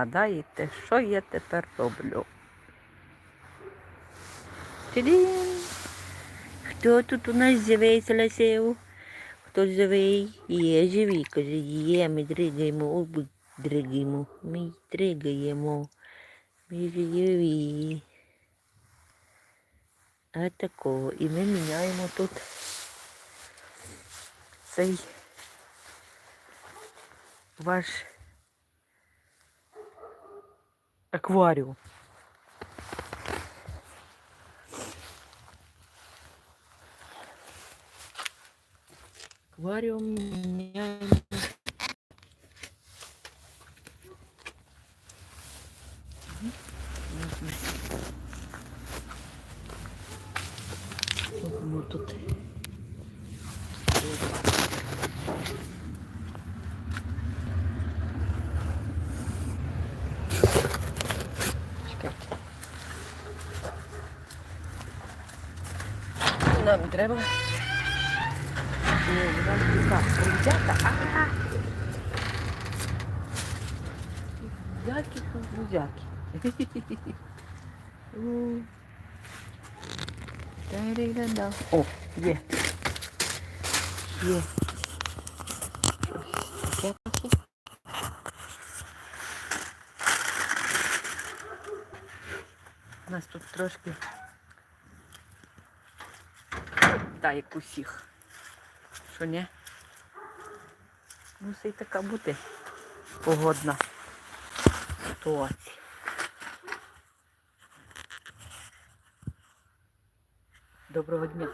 гадаєте, що я тепер роблю? Тидін! Хто тут у нас живий Селесею? Хто живий? Є живий, каже, є, ми дригаємо, оби дригаємо, ми дригаємо, ми живі. А такого. І ми міняємо тут цей ваш акваріум. Акваріум міняємо. Робимо тут. Нам треба. Грузяки. М. Та-ри-ля-да. О, є. Є. У нас тут трошки як усіх. Що не? Мусить така бути погодна ситуація. Доброго дня.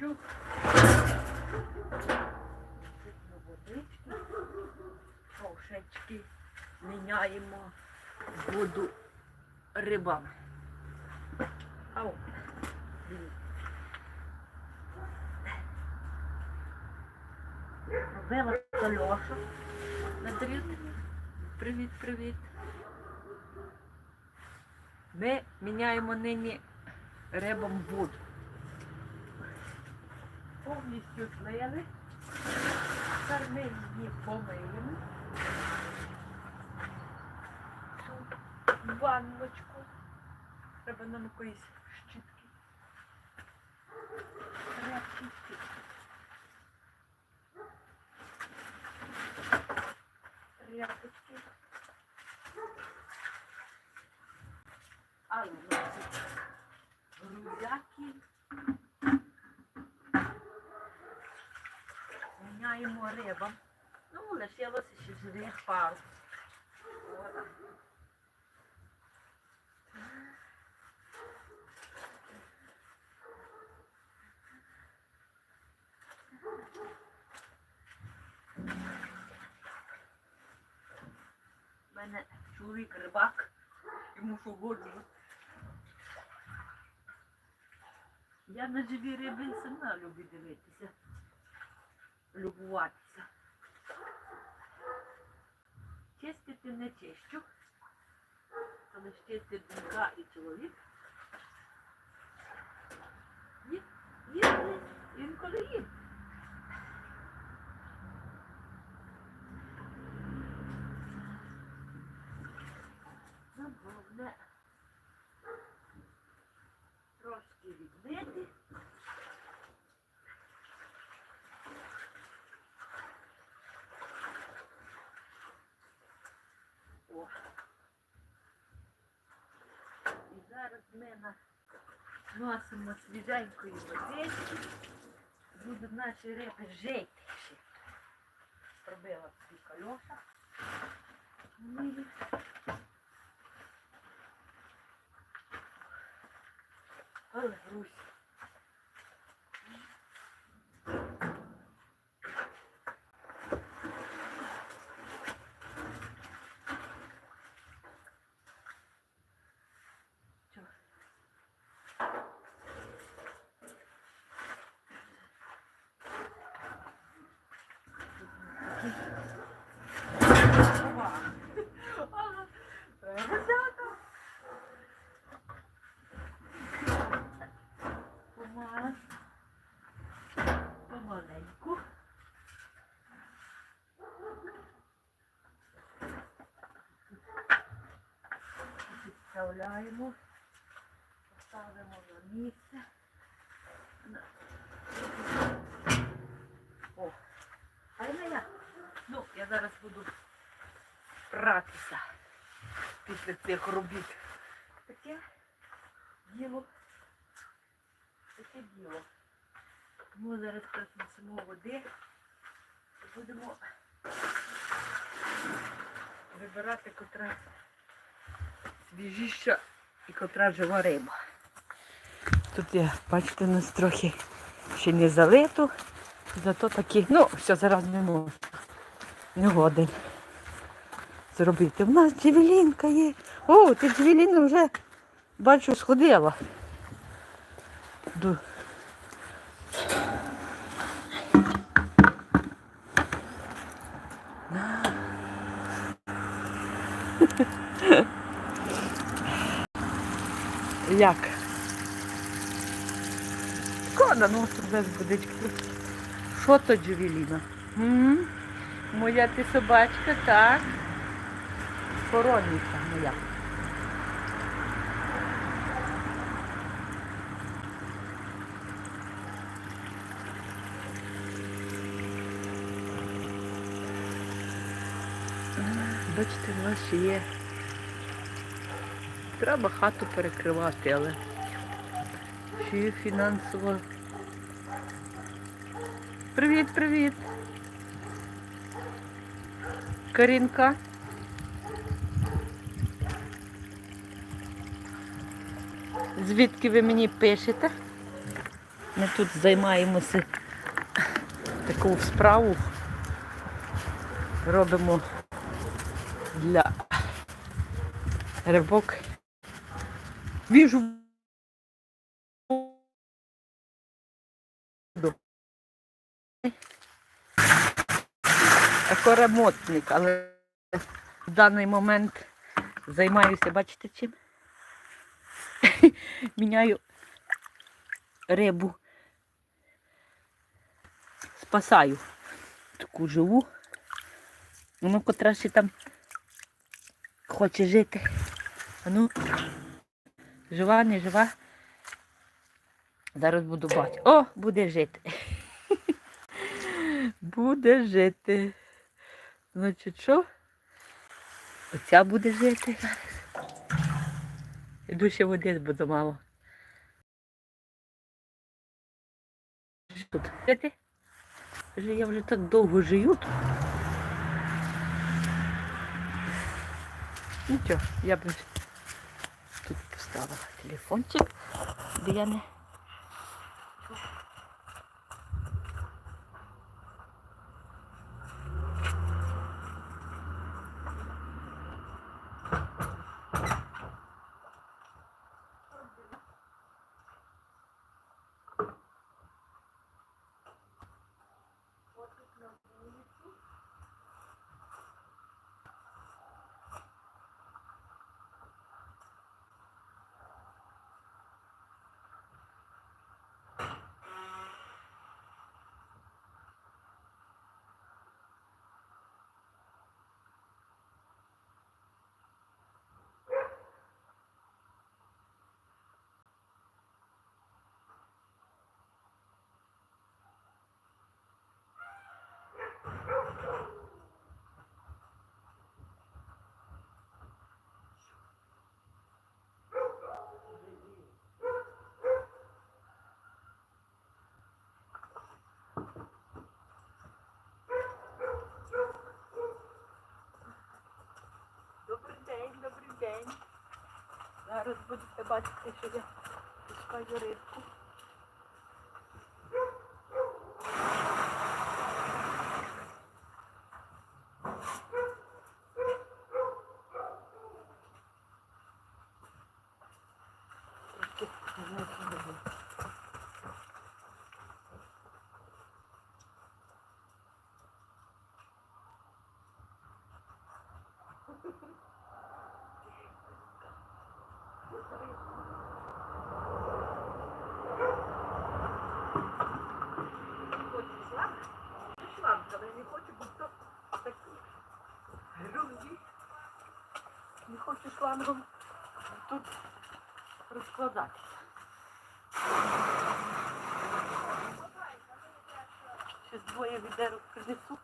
Чук. Водички, ковшечки міняємо воду рибам. Ау. Робила Льоша на дріт. Привіт, привіт. Ми міняємо нині рибам воду. Повністю злили. Тепер ми її помиємо. ванночку. Треба нам якоїсь щітки. Тряпочки. А, ну, Міняємо рибам. Ну, лишилося ще живих пару. О, У мене чоловік рибак, йому що годжу. Я на живі риби сама люблю дивитися, любуватися. Чистити не чищу, але чистить жінка і чоловік. Їсти інколи їм. Нам головне трошки відмити. О. І зараз ми на- носимо свіженької водички. Будуть наші риби жити ще. Пробила ці кальоша. Милі. Але грусь. Помаз. Помаленьку. Підставляємо, ставимо на місце. О, а й я. Ну, я зараз буду пратися після цих робіт. Таке діло. Таке діло. Тому зараз принесемо води і будемо вибирати котра свіжіша і котра жива риба. Тут я, бачите, у нас трохи ще не залито, зато такі, ну, все зараз не можу. Не годен зробити. У нас джевелінка є. О, ти джевеліна вже бачу сходила. Як? Шкода, ну тебе збудить. Що то Джевеліна? Моя ти собачка, так. Коронниця моя. Бачите, у нас є. Треба хату перекривати, але є фінансово. Привіт, привіт. Карінка. Звідки ви мені пишете? Ми тут займаємося таку справу. Робимо для рибок. Віжу. воду. Акоремонтник, але в даний момент займаюся, бачите чим? Міняю рибу. Спасаю таку живу. Воно котра ще там хоче жити. А ну, жива, не жива. Зараз буду бачити. О, буде жити. Буде жити. Значить, що? Оця буде жити зараз. Іду ще води буду мало. Тут? Я вже так довго живу тут. Нічого, я б тут поставила телефончик, де я не. Добрий день, добрий день. Зараз будете бачити, що я пускаю рибку. Трошки знизу буде. Хочу шланг, шланг, але не хочу, бо то такі грубі. Не хочу тут розкладатися. Ще двоє відерок принесу.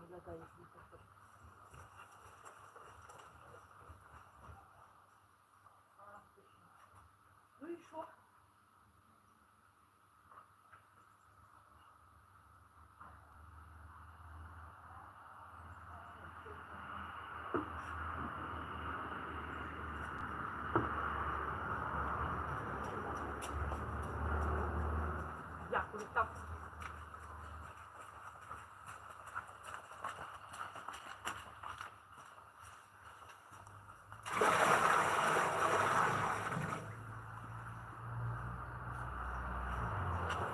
Виглядає смішно. Ну і що? Дякую, так.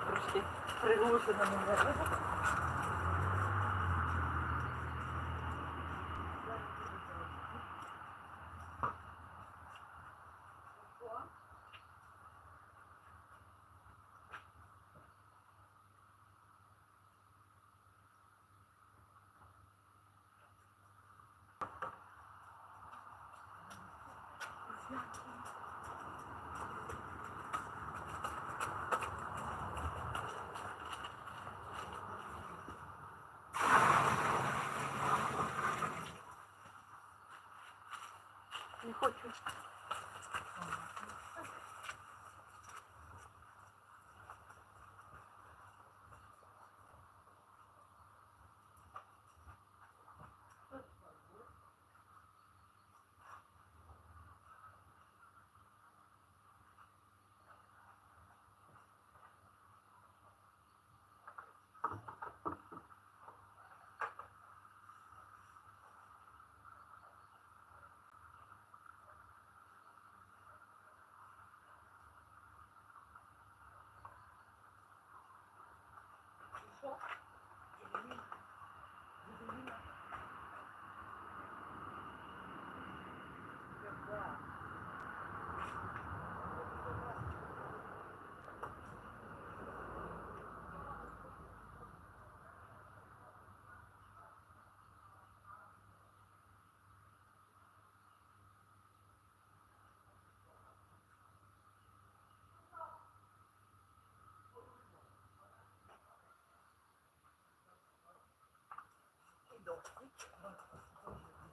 Трошки приглушено мене. Не хочу. І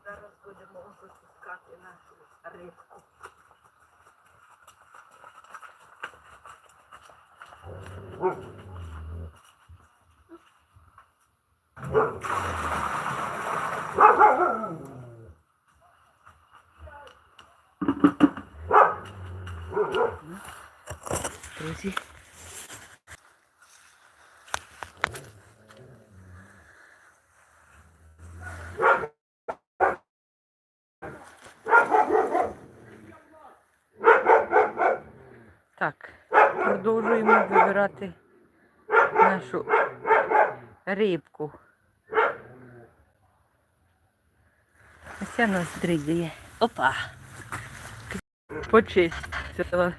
Зараз будемо випускати нашу рибку. Друзі. Так, продовжуємо нашу рибку. Ось вона нас дригає. Опа! Почистила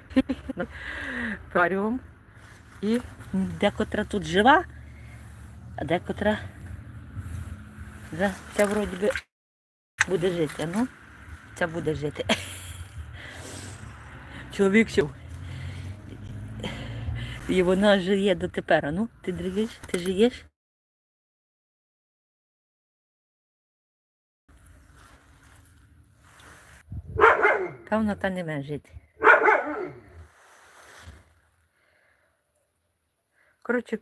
акваріум. І декотра тут жива, а декотра ця вроді би буде жити. Ну, ця буде жити. Чоловік ще. І вона жиє дотепер. А Ну, ти дригаєш, ти жиєш? Та вона та не має жити. Коротше,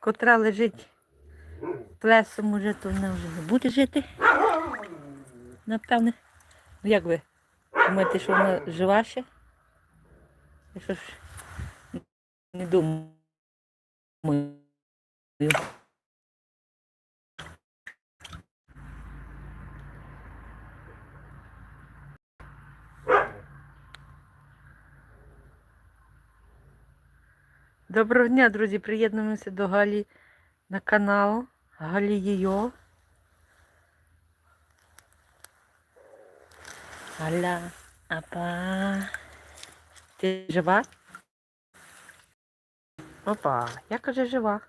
котра лежить плесом уже, то вона вже не буде жити. Напевне. Ну як ви? Думаєте, що вона жива ще? Що ж не думаю. Доброго дня, друзі! Приєднуємося до Галі на канал. Галі Йо. Галя, апа. Ти жива? Опа, я каже жива.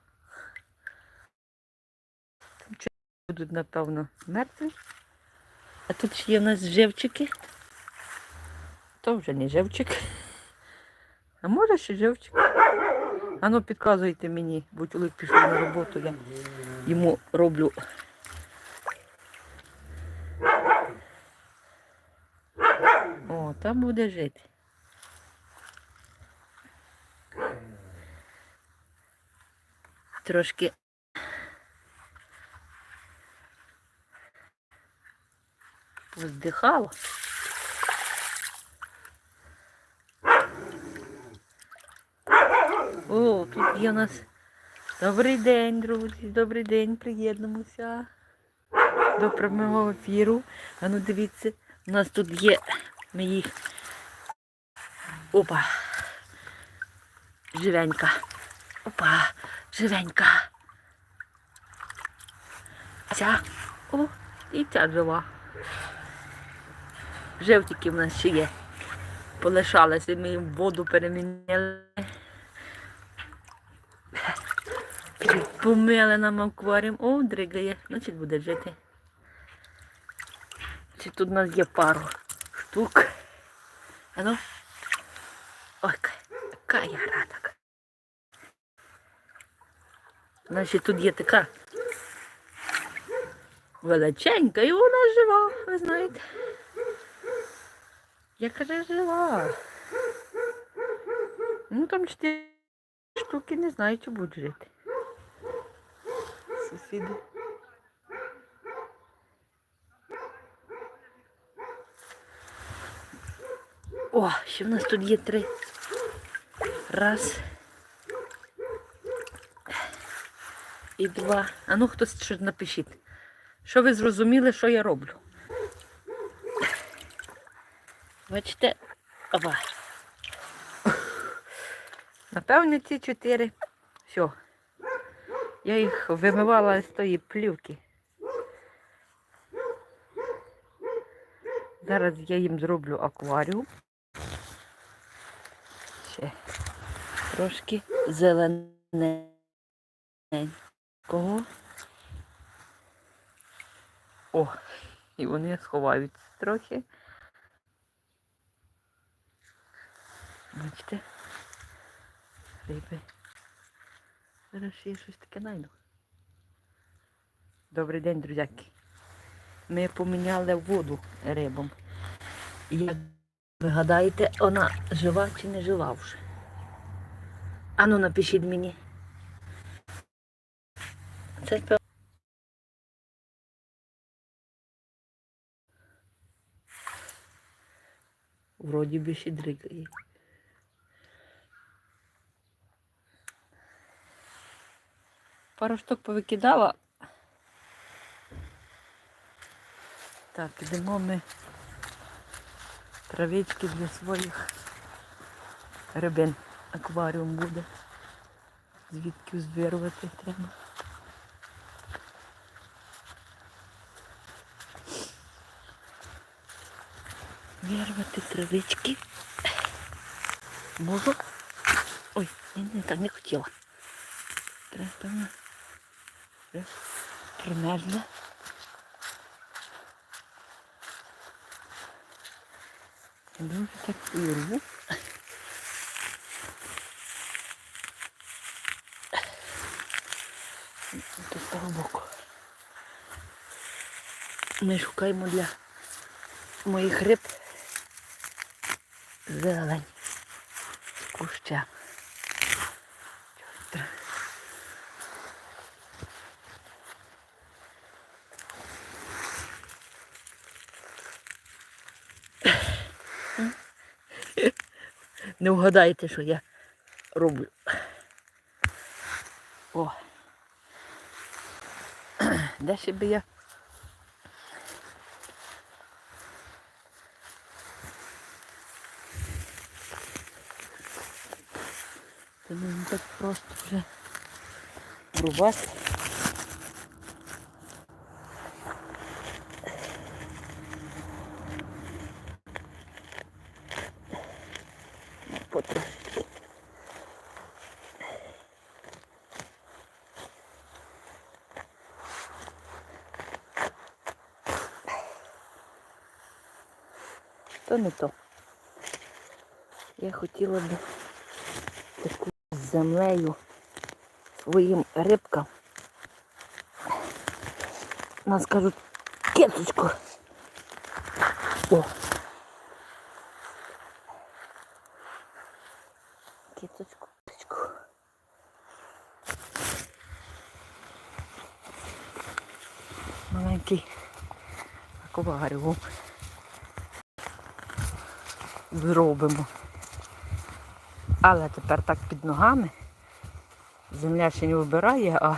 Будуть, напевно, мертві. А тут ще є в нас живчики. То вже не живчик. А може ще живчик. А ну підказуйте мені, бо чоловік пішов на роботу, я йому роблю. О, там буде жити. Трошки. Поздихало. О, тут є у нас добрий день, друзі, добрий день, приєднуємося до прямого ефіру. А ну дивіться, у нас тут є ми їх. Опа. Живенька. Опа, живенька. Ця. О, і ця жива. Жевтики в нас ще є. Полишалися, ми їм воду переміняли. Помили нам акваріум. О, дригає. Значить буде жити. Чи тут у нас є пару штук. А ну. Ой, яка я рада. Значить тут є така величенька і вона жива, ви знаєте. Яка же жива. Ну там чотири штуки не знаю, чи будуть жити. Сусіди. О, ще в нас тут є три. Раз. І два. А ну хтось щось напишіть. Що ви зрозуміли, що я роблю? Бачите? Опа. Напевне, ці чотири. Все. Я їх вимивала з тої плівки. Зараз я їм зроблю акваріум. Ще трошки зелененького. О, і вони сховаються трохи. Бачите? Риби. Зараз я щось таке знайду. Добрий день, друзяки. Ми поміняли воду рибам. І як ви гадаєте, вона жива чи не жива вже? Ану напишіть мені. Це Вроді би ще дригає. Пару штук повикидала. Так, ідемо ми травички для своїх рибин. Акваріум буде. Звідки звірувати треба. Вирвати травички. Можу. Ой, ні, ні, так не хотіла. Треба, вже. Дуже так. До того боку. Ми шукаємо для моїх риб зелень з куща. Не вгадаєте, що я роблю. О. Де ще би я? Це не так просто вже рубати. Потрошки. То не то. Я хотіла б таку землею своїм рибкам. Нас кажуть киточку. О. Киточку, киточку. Маленький акваріум. Зробимо. Але тепер так під ногами. Земля ще не вибирає, а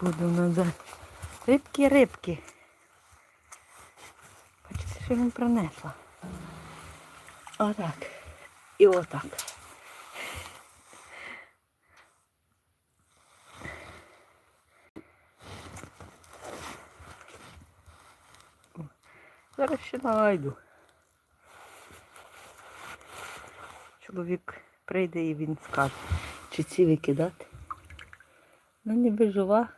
буду назад. Рибки, рибки. Бачите, що він принесла. Отак. І отак. Зараз ще найду. Чоловік прийде і він скаже, чи ці викидати. Ну ніби жива,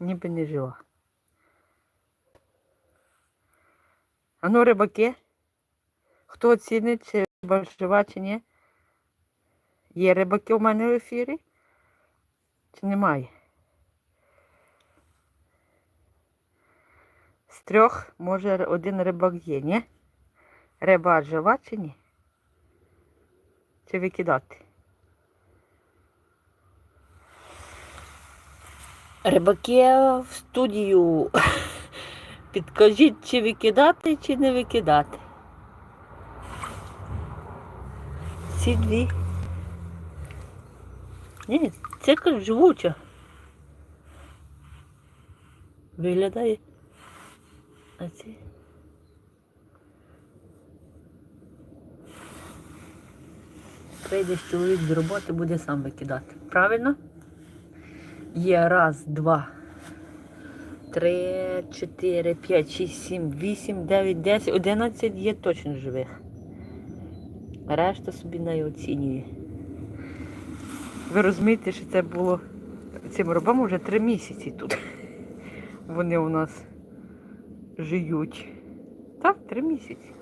ніби не жива. А ну, рибаки, хто оцінить, чи риба жива, чи ні? Є рибаки у мене в ефірі? Чи немає? З трьох, може, один рибак є, ні? Риба жива чи ні? Чи викидати? Рибаки в студію. Підкажіть, чи викидати, чи не викидати. Ці дві. Ні, це як живуча. Виглядає. А ці. Прийде чоловік з роботи, буде сам викидати. Правильно? Є раз, два, три, чотири, п'ять, шість, сім, вісім, дев'ять, десять, одинадцять є точно живих. Решта собі не оцінює. Ви розумієте, що це було цим рабам вже три місяці тут. Вони у нас живуть. Так, три місяці.